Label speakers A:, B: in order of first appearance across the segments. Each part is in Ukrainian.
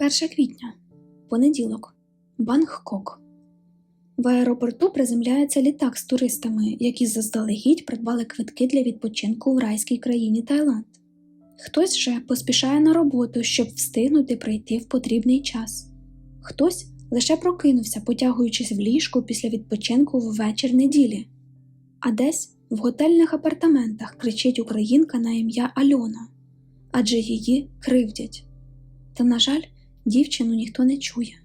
A: 1 квітня, понеділок, Бангкок. В аеропорту приземляється літак з туристами, які заздалегідь придбали квитки для відпочинку в райській країні Таїланд. Хтось же поспішає на роботу, щоб встигнути прийти в потрібний час. Хтось лише прокинувся, потягуючись в ліжку після відпочинку в вечір неділі. А десь в готельних апартаментах кричить українка на ім'я Альона, адже її кривдять. Та, на жаль, дівчину ніхто не чує.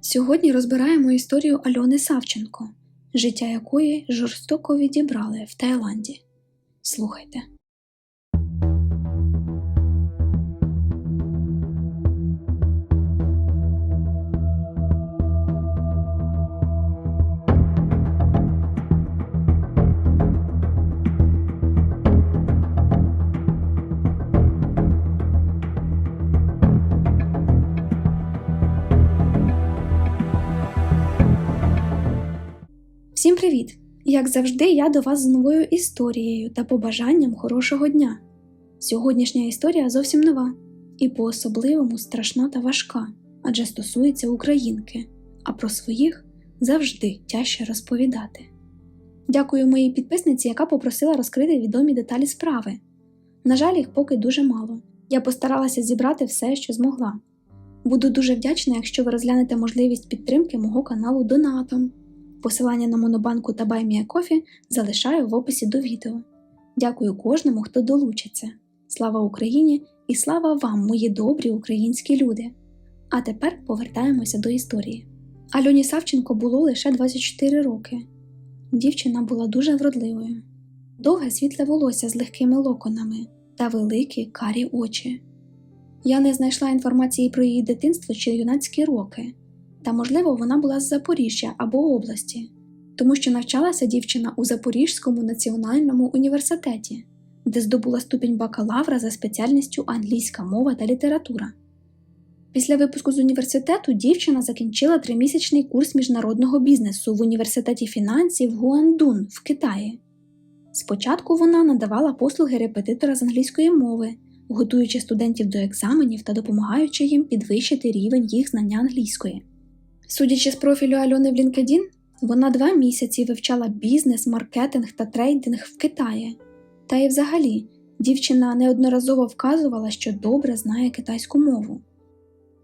A: Сьогодні розбираємо історію Альони Савченко, життя якої жорстоко відібрали в Таїланді. Слухайте. Всім привіт! Як завжди, я до вас з новою історією та побажанням хорошого дня. Сьогоднішня історія зовсім нова і по-особливому страшна та важка, адже стосується українки, а про своїх завжди тяжче розповідати. Дякую моїй підписниці, яка попросила розкрити відомі деталі справи. На жаль, їх поки дуже мало. Я постаралася зібрати все, що змогла. Буду дуже вдячна, якщо ви розглянете можливість підтримки мого каналу донатом. Посилання на Монобанку та Кофі залишаю в описі до відео. Дякую кожному, хто долучиться. Слава Україні і слава вам, мої добрі українські люди! А тепер повертаємося до історії. Альоні Савченко було лише 24 роки. Дівчина була дуже вродливою, довге світле волосся з легкими локонами та великі карі очі. Я не знайшла інформації про її дитинство чи юнацькі роки та, можливо, вона була з Запоріжжя або області, тому що навчалася дівчина у Запорізькому національному університеті, де здобула ступінь бакалавра за спеціальністю англійська мова та література. Після випуску з університету дівчина закінчила тримісячний курс міжнародного бізнесу в університеті фінансів Гуандун в Китаї. Спочатку вона надавала послуги репетитора з англійської мови, готуючи студентів до екзаменів та допомагаючи їм підвищити рівень їх знання англійської. Судячи з профілю Альони в LinkedIn, вона два місяці вивчала бізнес, маркетинг та трейдинг в Китаї. Та й взагалі, дівчина неодноразово вказувала, що добре знає китайську мову.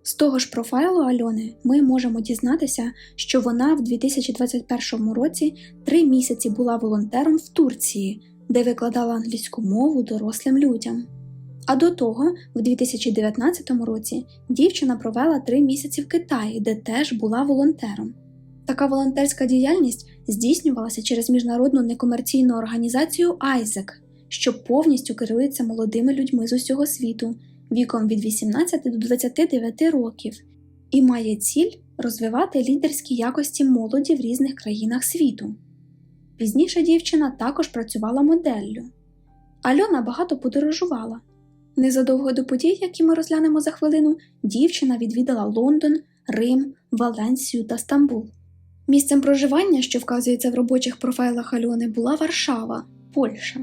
A: З того ж профайлу Альони ми можемо дізнатися, що вона в 2021 році три місяці була волонтером в Турції, де викладала англійську мову дорослим людям. А до того, в 2019 році, дівчина провела три місяці в Китаї, де теж була волонтером. Така волонтерська діяльність здійснювалася через міжнародну некомерційну організацію ISAC, що повністю керується молодими людьми з усього світу віком від 18 до 29 років і має ціль розвивати лідерські якості молоді в різних країнах світу. Пізніше дівчина також працювала моделлю. Альона багато подорожувала. Незадовго до подій, які ми розглянемо за хвилину, дівчина відвідала Лондон, Рим, Валенсію та Стамбул. Місцем проживання, що вказується в робочих профайлах Альони, була Варшава, Польща.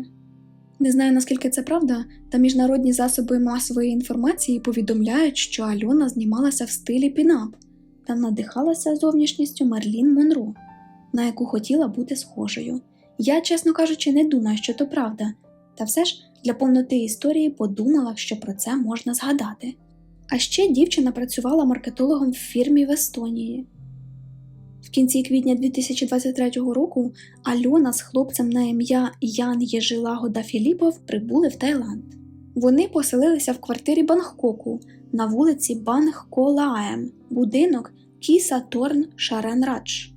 A: Не знаю наскільки це правда, та міжнародні засоби масової інформації повідомляють, що Альона знімалася в стилі пінап та надихалася зовнішністю Мерлін Монро, на яку хотіла бути схожою. Я, чесно кажучи, не думаю, що то правда, та все ж для повноти історії подумала, що про це можна згадати. А ще дівчина працювала маркетологом в фірмі в Естонії. В кінці квітня 2023 року Альона з хлопцем на ім'я Ян Єжилагода Філіпов прибули в Таїланд. Вони поселилися в квартирі Бангкоку на вулиці Бангколаем, будинок Кіса Торн Шарен Радж.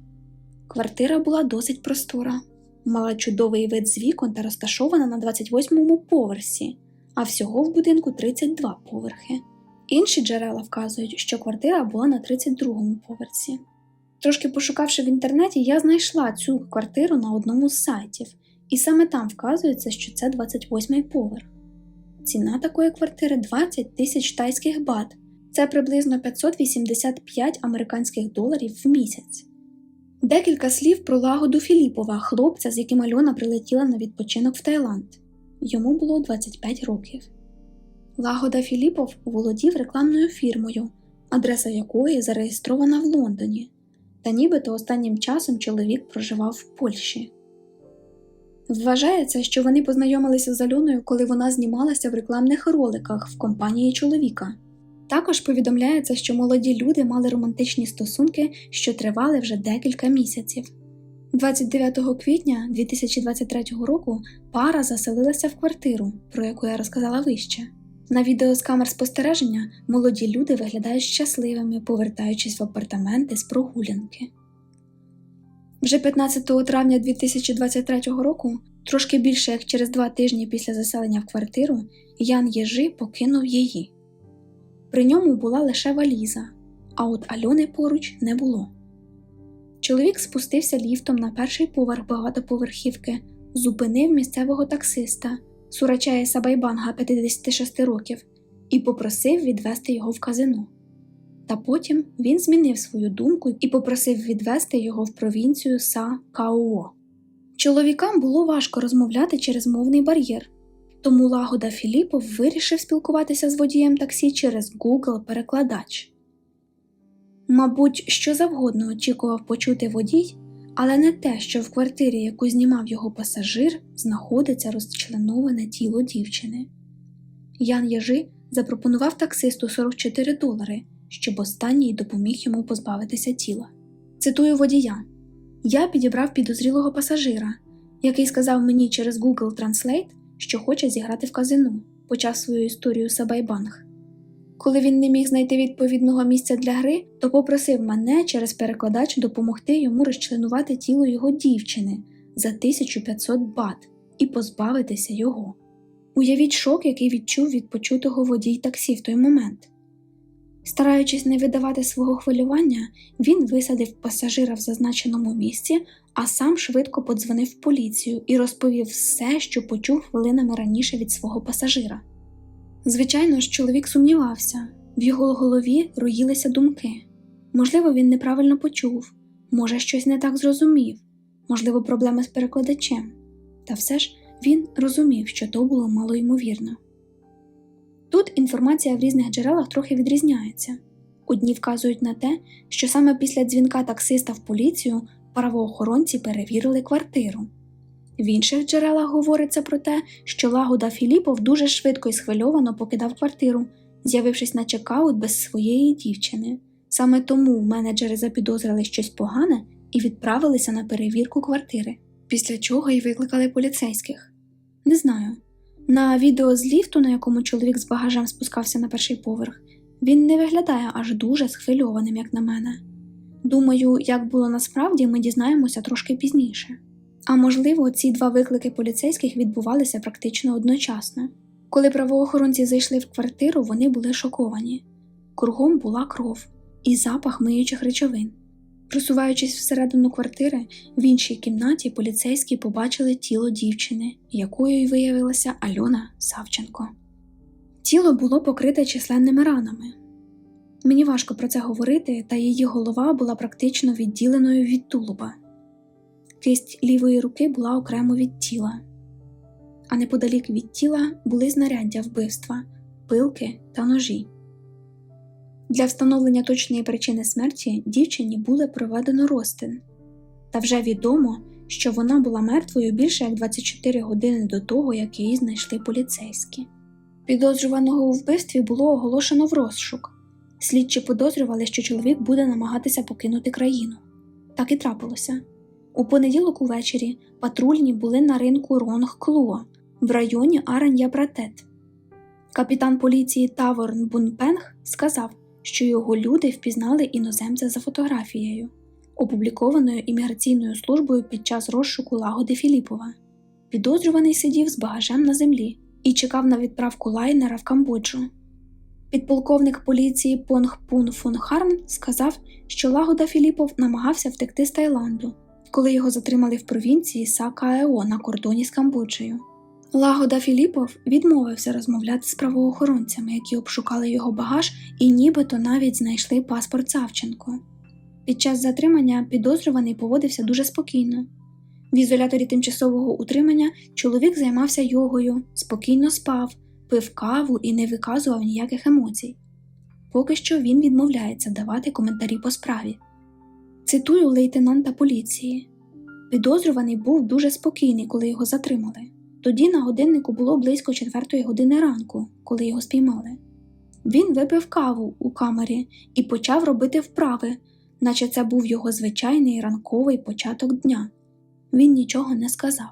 A: Квартира була досить простора, мала чудовий вид з вікон та розташована на 28-му поверсі, а всього в будинку 32 поверхи. Інші джерела вказують, що квартира була на 32-му поверсі. Трошки пошукавши в інтернеті, я знайшла цю квартиру на одному з сайтів, і саме там вказується, що це 28-й поверх. Ціна такої квартири 20 тисяч тайських бат, це приблизно 585 американських доларів в місяць. Декілька слів про лагоду Філіпова, хлопця, з яким Альона прилетіла на відпочинок в Таїланд. Йому було 25 років. Лагода Філіпов володів рекламною фірмою адреса якої зареєстрована в Лондоні, та нібито останнім часом чоловік проживав в Польщі. Вважається, що вони познайомилися з Альоною, коли вона знімалася в рекламних роликах в компанії чоловіка. Також повідомляється, що молоді люди мали романтичні стосунки, що тривали вже декілька місяців. 29 квітня 2023 року пара заселилася в квартиру, про яку я розказала вище. На відео з камер спостереження молоді люди виглядають щасливими, повертаючись в апартаменти з прогулянки. Вже 15 травня 2023 року, трошки більше як через два тижні після заселення в квартиру, Ян Єжи покинув її. При ньому була лише валіза, а от Альони поруч не було. Чоловік спустився ліфтом на перший поверх багатоповерхівки, зупинив місцевого таксиста Сурачая Сабайбанга 56 років і попросив відвести його в казино. Та потім він змінив свою думку і попросив відвести його в провінцію Са Као. Чоловікам було важко розмовляти через мовний бар'єр, тому Лагода Філіпов вирішив спілкуватися з водієм таксі через Google перекладач. Мабуть, що завгодно очікував почути водій, але не те, що в квартирі, яку знімав його пасажир, знаходиться розчленоване тіло дівчини. Ян Яжи запропонував таксисту 44 долари, щоб останній допоміг йому позбавитися тіла. Цитую водія: Я підібрав підозрілого пасажира, який сказав мені через Google Translate, що хоче зіграти в казино, почав свою історію Сабайбанг. Коли він не міг знайти відповідного місця для гри, то попросив мене через перекладач допомогти йому розчленувати тіло його дівчини за 1500 бат і позбавитися його. Уявіть шок, який відчув від почутого водій таксі в той момент. Стараючись не видавати свого хвилювання, він висадив пасажира в зазначеному місці, а сам швидко подзвонив в поліцію і розповів все, що почув хвилинами раніше від свого пасажира. Звичайно ж, чоловік сумнівався, в його голові роїлися думки. Можливо, він неправильно почув, може, щось не так зрозумів, можливо, проблеми з перекладачем. Та все ж він розумів, що то було малоймовірно. Тут інформація в різних джерелах трохи відрізняється. Одні вказують на те, що саме після дзвінка таксиста в поліцію правоохоронці перевірили квартиру. В інших джерелах говориться про те, що Лагода Філіпов дуже швидко і схвильовано покидав квартиру, з'явившись на чекаут без своєї дівчини. Саме тому менеджери запідозрили щось погане і відправилися на перевірку квартири, після чого й викликали поліцейських. Не знаю. На відео з ліфту, на якому чоловік з багажем спускався на перший поверх, він не виглядає аж дуже схвильованим, як на мене. Думаю, як було насправді, ми дізнаємося трошки пізніше. А можливо, ці два виклики поліцейських відбувалися практично одночасно. Коли правоохоронці зайшли в квартиру, вони були шоковані. Кругом була кров і запах миючих речовин. Просуваючись всередину квартири, в іншій кімнаті поліцейські побачили тіло дівчини, якою й виявилася Альона Савченко. Тіло було покрите численними ранами. Мені важко про це говорити, та її голова була практично відділеною від тулуба. Кисть лівої руки була окремо від тіла, а неподалік від тіла були знаряддя вбивства, пилки та ножі. Для встановлення точної причини смерті дівчині було проведено розтин, та вже відомо, що вона була мертвою більше як 24 години до того, як її знайшли поліцейські. Підозрюваного у вбивстві було оголошено в розшук. Слідчі подозрювали, що чоловік буде намагатися покинути країну. Так і трапилося. У понеділок увечері патрульні були на ринку Ронг Клуа в районі Аран'я Братет. Капітан поліції Таворн Бунпенг сказав, що його люди впізнали іноземця за фотографією, опублікованою імміграційною службою під час розшуку лагоди Філіпова. Підозрюваний сидів з багажем на землі і чекав на відправку лайнера в Камбоджу. Підполковник поліції Понг Пун Фон Харм сказав, що Лагода Філіпов намагався втекти з Таїланду, коли його затримали в провінції Сакаео на кордоні з Камбоджею. Лагода Філіпов відмовився розмовляти з правоохоронцями, які обшукали його багаж і нібито навіть знайшли паспорт Савченко. Під час затримання підозрюваний поводився дуже спокійно. В ізоляторі тимчасового утримання чоловік займався йогою, спокійно спав, пив каву і не виказував ніяких емоцій. Поки що він відмовляється давати коментарі по справі. Цитую лейтенанта поліції. Підозрюваний був дуже спокійний, коли його затримали. Тоді на годиннику було близько четвертої години ранку, коли його спіймали. Він випив каву у камері і почав робити вправи, наче це був його звичайний ранковий початок дня. Він нічого не сказав.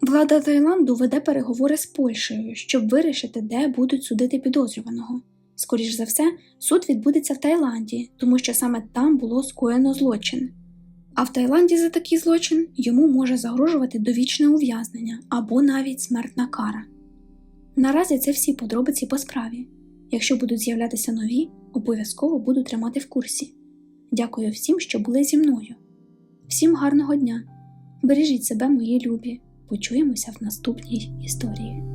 A: Влада Таїланду веде переговори з Польщею, щоб вирішити, де будуть судити підозрюваного. Скоріш за все, суд відбудеться в Таїланді, тому що саме там було скоєно злочин. А в Таїланді за такий злочин йому може загрожувати довічне ув'язнення або навіть смертна кара. Наразі це всі подробиці по справі. Якщо будуть з'являтися нові, обов'язково буду тримати в курсі. Дякую всім, що були зі мною. Всім гарного дня! Бережіть себе, мої любі! Почуємося в наступній історії.